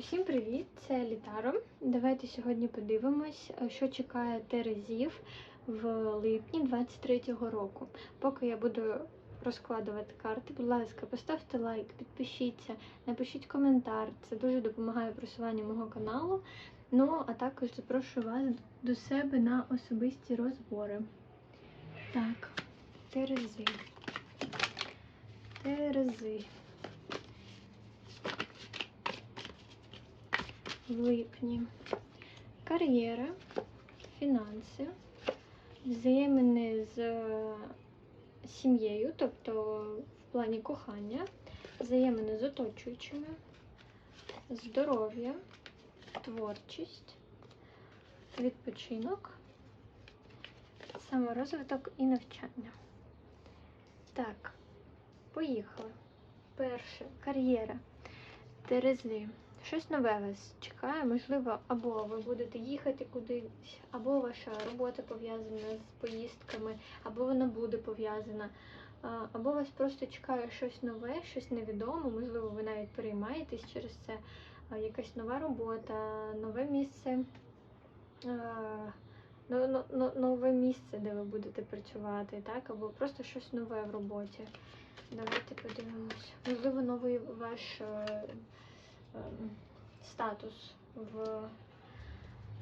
Усім привіт! Це Літаро. Давайте сьогодні подивимось, е, що чекає Терезів в липні 23-го року. Поки я буду розкладувати карти, будь ласка, поставте лайк, підпишіться, напишіть коментар. Це дуже допомагає просуванню мого каналу. Ну, а також запрошую вас до себе на особисті розбори. Так, Терези. Терези. В липні. Кар'єра, фінанси, взаємини з е, сім'єю, тобто в плані кохання, взаємини з оточуючими, здоров'я, творчість, відпочинок, саморозвиток і навчання. Так, поїхали. Перше кар'єра. Терези. Щось нове вас чекає, можливо, або ви будете їхати кудись, або ваша робота пов'язана з поїздками, або вона буде пов'язана, або вас просто чекає щось нове, щось невідоме, можливо, ви навіть переймаєтесь через це, якась нова робота, нове місце, нове місце, де ви будете працювати, так, або просто щось нове в роботі. Давайте подивимось. Можливо, новий ваш. Ем, статус в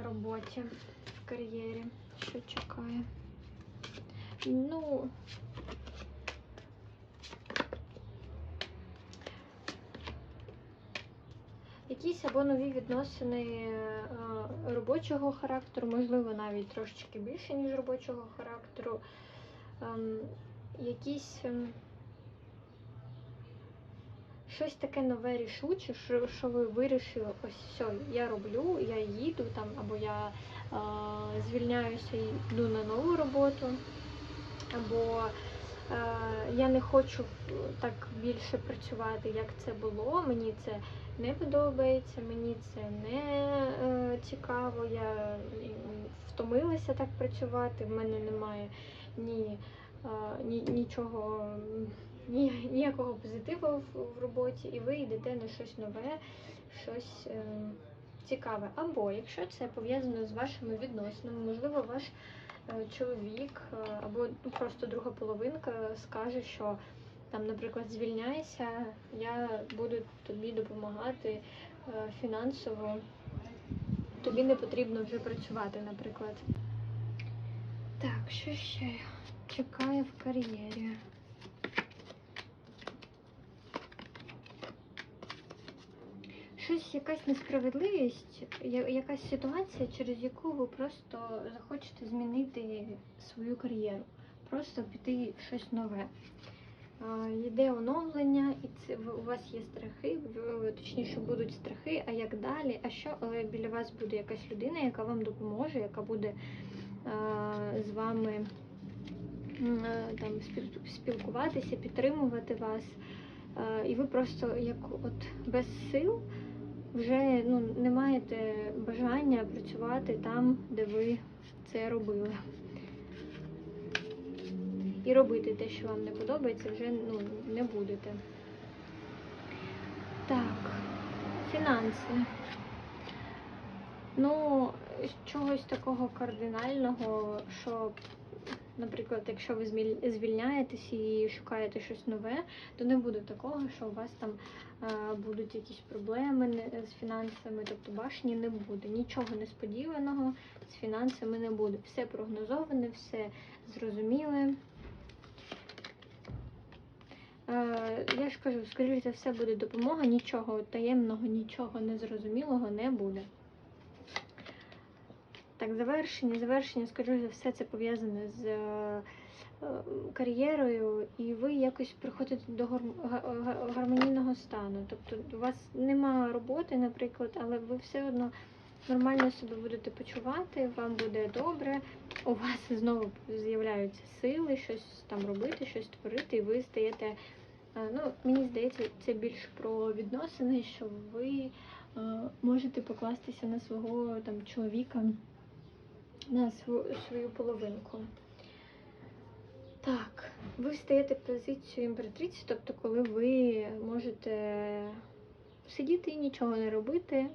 роботі, в кар'єрі, що чекає. Ну, якісь або нові відносини е, робочого характеру, можливо, навіть трошечки більше, ніж робочого характеру. Ем, Якісь. Щось таке нове рішуче, що, що ви вирішили, ось все, я роблю, я їду там, або я е, звільняюся і йду на нову роботу, або е, я не хочу так більше працювати, як це було. Мені це не подобається, мені це не е, цікаво, я втомилася так працювати, в мене немає ні, е, ні, нічого ні, ніякого позитиву в, роботі, і ви йдете на щось нове, щось е, цікаве. Або якщо це пов'язано з вашими відносинами, можливо, ваш е, чоловік е, або ну, просто друга половинка скаже, що там, наприклад, звільняйся, я буду тобі допомагати е, фінансово. Тобі не потрібно вже працювати, наприклад. Так, що ще чекає в кар'єрі? Щось, якась несправедливість, якась ситуація, через яку ви просто захочете змінити свою кар'єру, просто піти в щось нове. Йде оновлення, і це у вас є страхи, точніше будуть страхи, а як далі? А що, але біля вас буде якась людина, яка вам допоможе, яка буде з вами там спіл- спілкуватися, підтримувати вас. І ви просто як от без сил вже ну, не маєте бажання працювати там, де ви це робили. І робити те, що вам не подобається, вже ну, не будете. Так, фінанси. Ну, чогось такого кардинального, що, наприклад, якщо ви звільняєтесь і шукаєте щось нове, то не буде такого, що у вас там е, будуть якісь проблеми з фінансами, тобто башні не буде. Нічого несподіваного з фінансами не буде. Все прогнозоване, все зрозуміле. Е, Я ж кажу, скоріш за все буде допомога, нічого таємного, нічого незрозумілого не буде. Так, завершення, завершення, за все, це пов'язане з е, е, кар'єрою, і ви якось приходите до гарм- га- га- гармонійного стану. Тобто у вас нема роботи, наприклад, але ви все одно нормально себе будете почувати, вам буде добре, у вас знову з'являються сили щось там робити, щось творити, і ви стаєте. е, Ну, мені здається, це більш про відносини, що ви е, можете покластися на свого там чоловіка, на свою, половинку. Так, ви стаєте в позицію імператриці, тобто, коли ви можете сидіти і нічого не робити,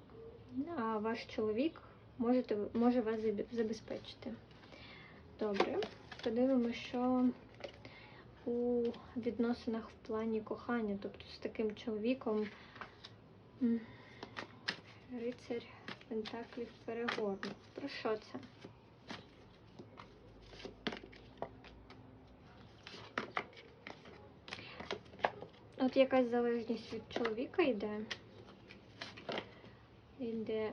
а ваш чоловік можете, може вас забезпечити. Добре, подивимося, що у відносинах в плані кохання, тобто з таким чоловіком. Рицарь Пентаклів перегорнув. Про що це? От якась залежність від чоловіка йде. Йде.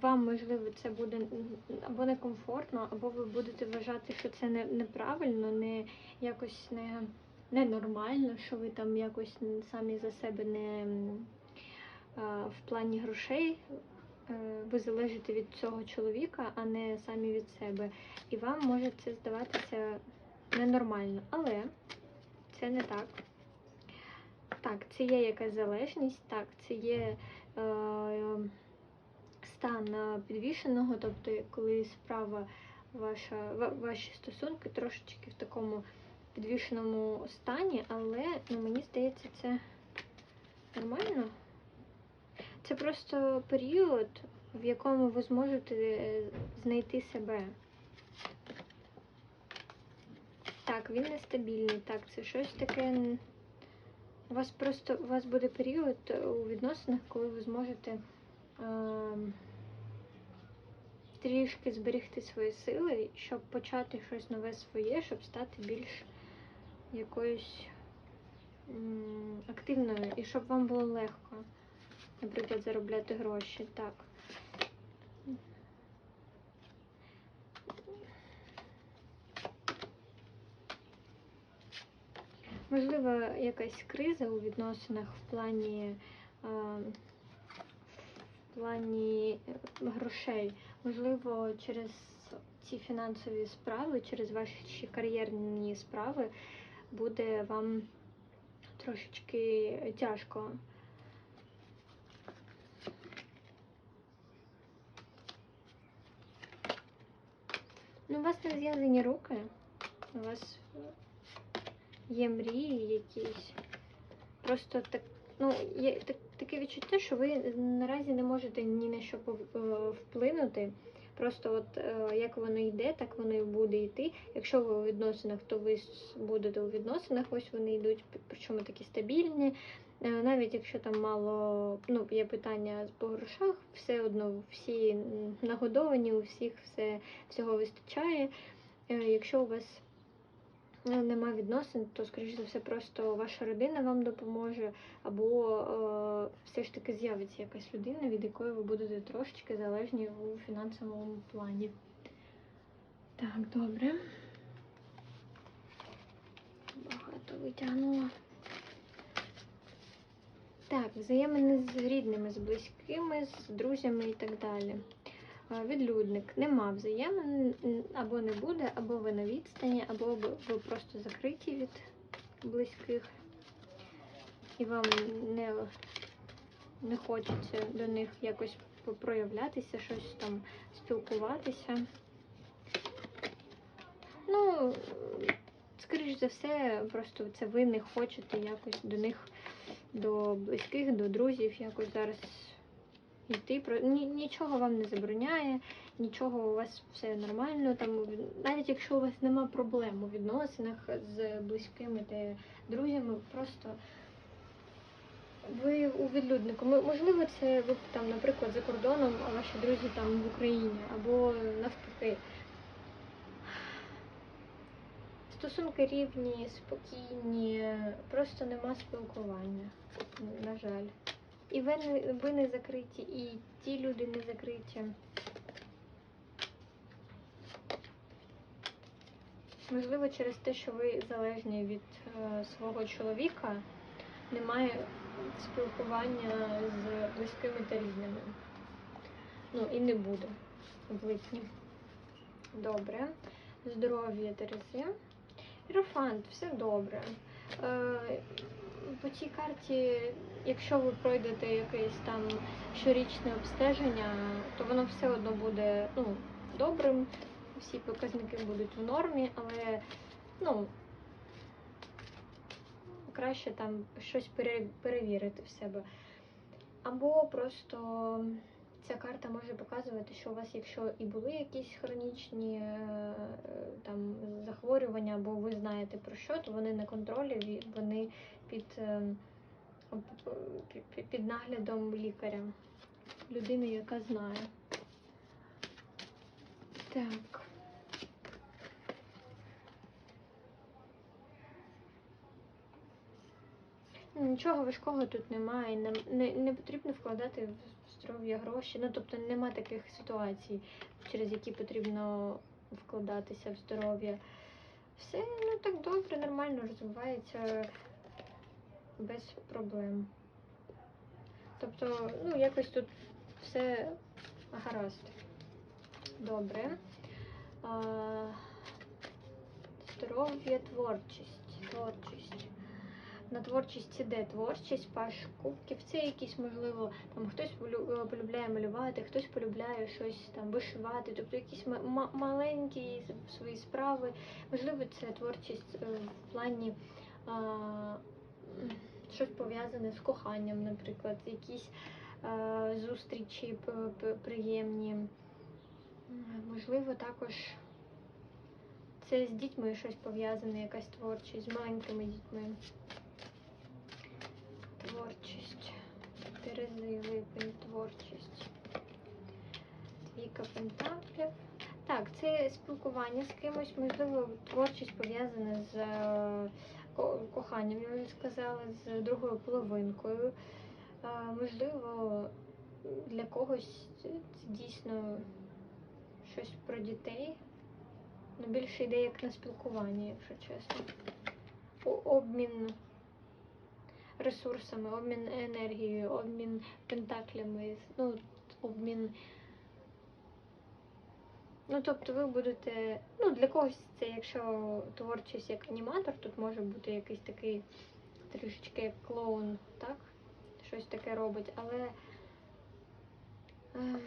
Вам, можливо, це буде або некомфортно, або ви будете вважати, що це не, неправильно, не якось не, ненормально, що ви там якось самі за себе не а, в плані грошей. е, Ви залежите від цього чоловіка, а не самі від себе. І вам може це здаватися ненормально. Але це не так. Так, це є якась залежність, так, це є е, стан е, підвішеного, тобто коли справа ваша, ваші стосунки трошечки в такому підвішеному стані, але ну, мені здається, це нормально. Це просто період, в якому ви зможете е, знайти себе. Так, він нестабільний, так, це щось таке. У вас просто у вас буде період у відносинах, коли ви зможете ем, трішки зберегти свої сили, щоб почати щось нове своє, щоб стати більш якоюсь м, активною і щоб вам було легко, наприклад, заробляти гроші. Так. Можливо, якась криза у відносинах в плані, е, в плані е, грошей. Можливо, через ці фінансові справи, через ваші кар'єрні справи буде вам трошечки тяжко. Ну, у вас не зв'язані руки, у вас є мрії якісь. Просто так, ну, є так, таке відчуття, що ви наразі не можете ні на що е, вплинути. Просто от е, як воно йде, так воно і буде йти. Якщо ви у відносинах, то ви будете у відносинах, ось вони йдуть, причому такі стабільні. Е, Навіть якщо там мало ну, є питання по грошах, все одно всі нагодовані, у всіх все, всього вистачає. Якщо у вас нема відносин, то, скоріш за все, просто ваша родина вам допоможе, або е, все ж таки з'явиться якась людина, від якої ви будете трошечки залежні у фінансовому плані. Так, добре. Багато витягнула. Так, взаємини з рідними, з близькими, з друзями і так далі. Відлюдник. Нема взаємин, або не буде, або ви на відстані, або ви просто закриті від близьких. І вам не, не хочеться до них якось проявлятися, щось там спілкуватися. Ну, скоріш за все, просто це ви не хочете якось до них, до близьких, до друзів якось зараз йти. Про нічого вам не забороняє, нічого у вас все нормально. Там навіть якщо у вас нема проблем у відносинах з близькими та друзями, просто ви у відлюднику. Можливо, це ви там, наприклад, за кордоном, а ваші друзі там в Україні, або навпаки. Стосунки рівні, спокійні, просто нема спілкування, на жаль. І ви не, ви не закриті, і ті люди не закриті. Можливо, через те, що ви залежні від е, свого чоловіка, немає спілкування з близькими та рідними. Ну і не буде в липні. Добре. Здоров'я Терези. Ірофант, все добре. Е, по цій карті, якщо ви пройдете якесь там щорічне обстеження, то воно все одно буде ну, добрим, всі показники будуть в нормі, але ну, краще там щось перевірити в себе. Або просто ця карта може показувати, що у вас, якщо і були якісь хронічні е, там захворювання, або ви знаєте про що, то вони на контролі, вони під, е, об- пі- пі- під наглядом лікаря, людини, яка знає. Так. Ну, Нічого важкого тут немає. Не, не, не потрібно вкладати в здоров'я гроші. Ну, тобто нема таких ситуацій, через які потрібно вкладатися в здоров'я. Все ну так добре, нормально розвивається без проблем. Тобто, ну, якось тут все гаразд. Добре. Здоров'я, творчість. Творчість. На творчість іде творчість, паш кубків. Це якісь, можливо, там хтось е, полюбляє малювати, хтось полюбляє щось там вишивати, тобто якісь ма- ма- маленькі свої справи. Можливо, це творчість е, в плані щось пов'язане з коханням, наприклад, якісь е, зустрічі приємні. Можливо, також це з дітьми щось пов'язане, якась творчість, з маленькими дітьми. Творчість. Терези, липень, творчість. Двійка пентаклів. Так, це спілкування з кимось, можливо, творчість пов'язана з е, коханням, я вже сказала, з другою половинкою. Е, Можливо, для когось це дійсно щось про дітей. Ну, більше йде як на спілкування, якщо чесно. Обмін ресурсами, обмін енергією, обмін пентаклями, ну, обмін. Ну, тобто ви будете. Ну, для когось це, якщо творчість як аніматор, тут може бути якийсь такий трішечки як клоун, так? Щось таке робить, але. е,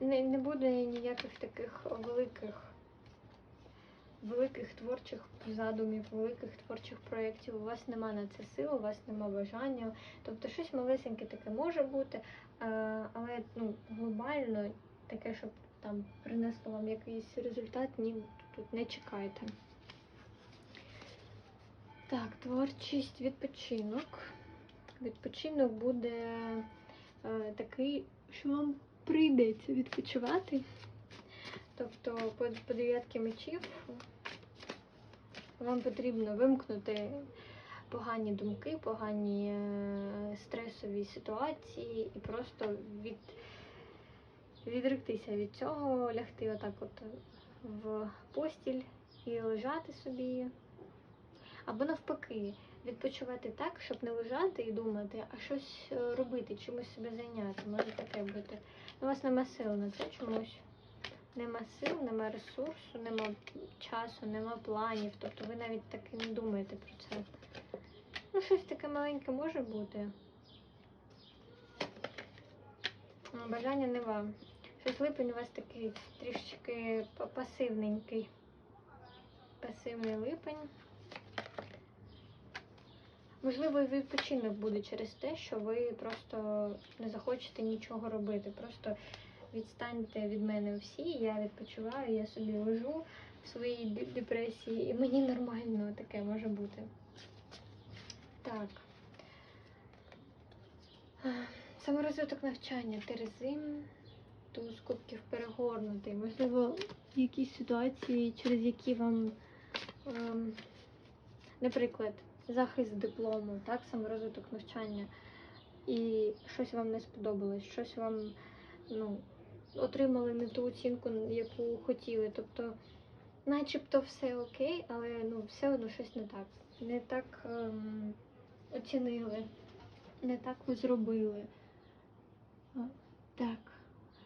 Не, не буде ніяких таких великих, великих творчих задумів, великих творчих проєктів. У вас нема на це сил, у вас нема бажання. Тобто щось малесеньке таке може бути, е, але ну, глобально таке, щоб там принесло вам якийсь результат, ні, тут не чекайте. Так, творчість, відпочинок. Відпочинок буде е, такий, що вам прийдеться відпочивати. Тобто по, дев'ятки мечів вам потрібно вимкнути погані думки, погані е, стресові ситуації і просто від, відректися від цього, лягти отак от в постіль і лежати собі. Або навпаки, відпочивати так, щоб не лежати і думати, а щось е, робити, чимось себе зайняти. Може таке бути. У вас нема сил на це чомусь. Нема сил, нема ресурсу, нема часу, нема планів. Тобто ви навіть так і не думаєте про це. Ну, щось таке маленьке може бути. Бажання не вам. Щось липень у вас такий трішечки пасивненький. Пасивний липень. Можливо, і відпочинок буде через те, що ви просто не захочете нічого робити. Просто відстаньте від мене всі, я відпочиваю, я собі лежу в своїй депресії, і мені нормально таке може бути. Так. Саморозвиток навчання, Терези, туз кубків перегорнутий. Можливо, якісь ситуації, через які вам, ем, наприклад, захист диплому, так, саморозвиток навчання, і щось вам не сподобалось, щось вам ну, отримали не ту оцінку, яку хотіли. Тобто, начебто все окей, але ну, все одно щось не так. Не так ем, оцінили, не так ви зробили. Так,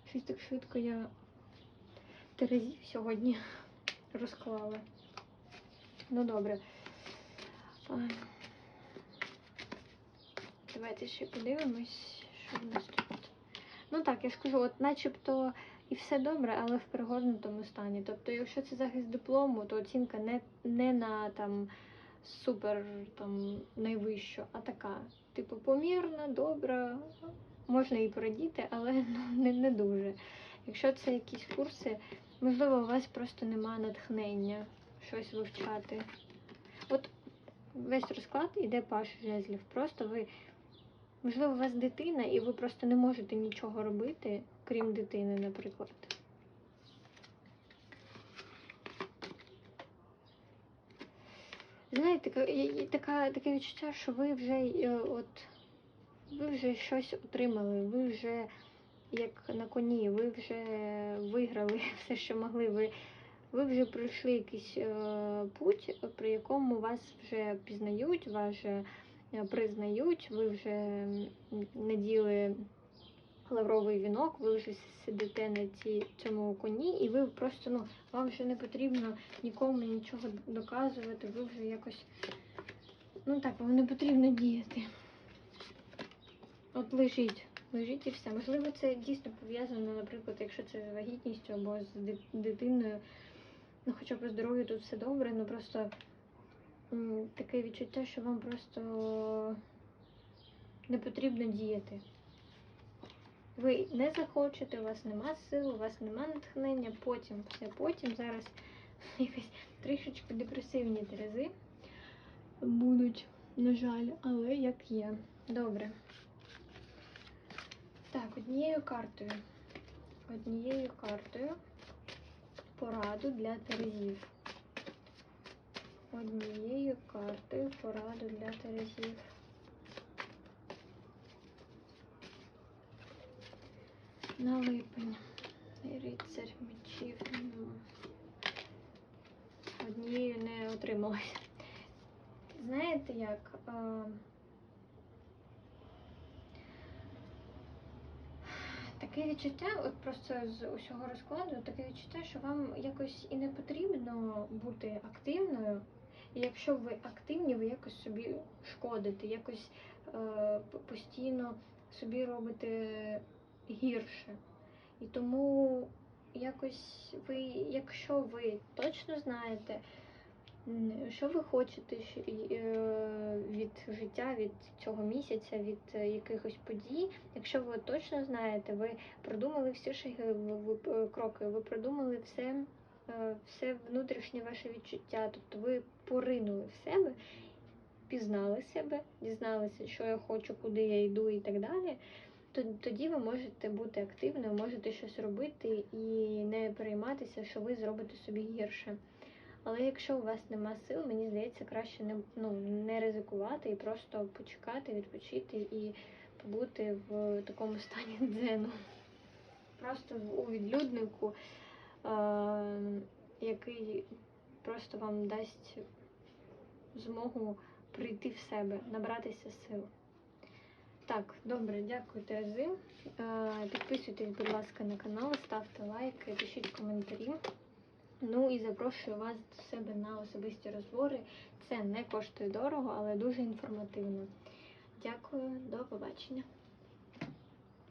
щось так швидко я Терезів сьогодні розклала. Ну добре. Давайте ще подивимось, що в нас тут. Ну так, я скажу, от начебто і все добре, але в пригорнутому стані. Тобто, якщо це захист диплому, то оцінка не, не на там супер там найвищу, а така, типу, помірна, добра, можна і порадіти, але ну, не, не дуже. Якщо це якісь курси, можливо, у вас просто немає натхнення щось вивчати. От весь розклад іде паш жезлів. Просто ви, можливо, у вас дитина, і ви просто не можете нічого робити, крім дитини, наприклад. Знаєте, така, таке відчуття, що ви вже е, от ви вже щось отримали, ви вже як на коні, ви вже виграли все, що могли. Ви, ви вже пройшли якийсь е, путь, при якому вас вже пізнають, вас вже признають, ви вже наділи лавровий вінок, ви вже сидите на ці, цьому коні, і ви просто, ну, вам вже не потрібно нікому нічого доказувати, ви вже якось, ну так, вам не потрібно діяти. От лежіть, лежіть і все. Можливо, це дійсно пов'язано, наприклад, якщо це з вагітністю або з дитиною. Ну, хоча по здоров'ю тут все добре, ну просто таке відчуття, що вам просто не потрібно діяти. Ви не захочете, у вас нема сил, у вас нема натхнення, потім, все потім. Зараз якось трішечки депресивні терези будуть, на жаль, але як є. Добре. Так, однією картою. Однією картою пораду для терезів. Однією картою пораду для терезів. На липень. Рицар мечів. Ну, Однією не отрималась. Знаєте як? Таке відчуття, от просто з усього розкладу, таке відчуття, що вам якось і не потрібно бути активною. І якщо ви активні, ви якось собі шкодите, якось е, постійно собі робите гірше. І тому якось ви, якщо ви точно знаєте, що ви хочете е, від життя, від цього місяця, від якихось подій, якщо ви точно знаєте, ви продумали всі шаги, ви, е, кроки, ви продумали все, е, все внутрішнє ваше відчуття, тобто ви поринули в себе, пізнали себе, дізналися, що я хочу, куди я йду і так далі. Тоді ви можете бути активною, можете щось робити і не перейматися, що ви зробите собі гірше. Але якщо у вас нема сил, мені здається, краще не, ну, не ризикувати і просто почекати, відпочити і побути в такому стані дзену. Просто у відлюднику, е, який просто вам дасть змогу прийти в себе, набратися сил. Так, добре, дякую, Терези. Підписуйтесь, будь ласка, на канал, ставте лайки, пишіть коментарі. Ну і запрошую вас до себе на особисті розбори. Це не коштує дорого, але дуже інформативно. Дякую, до побачення.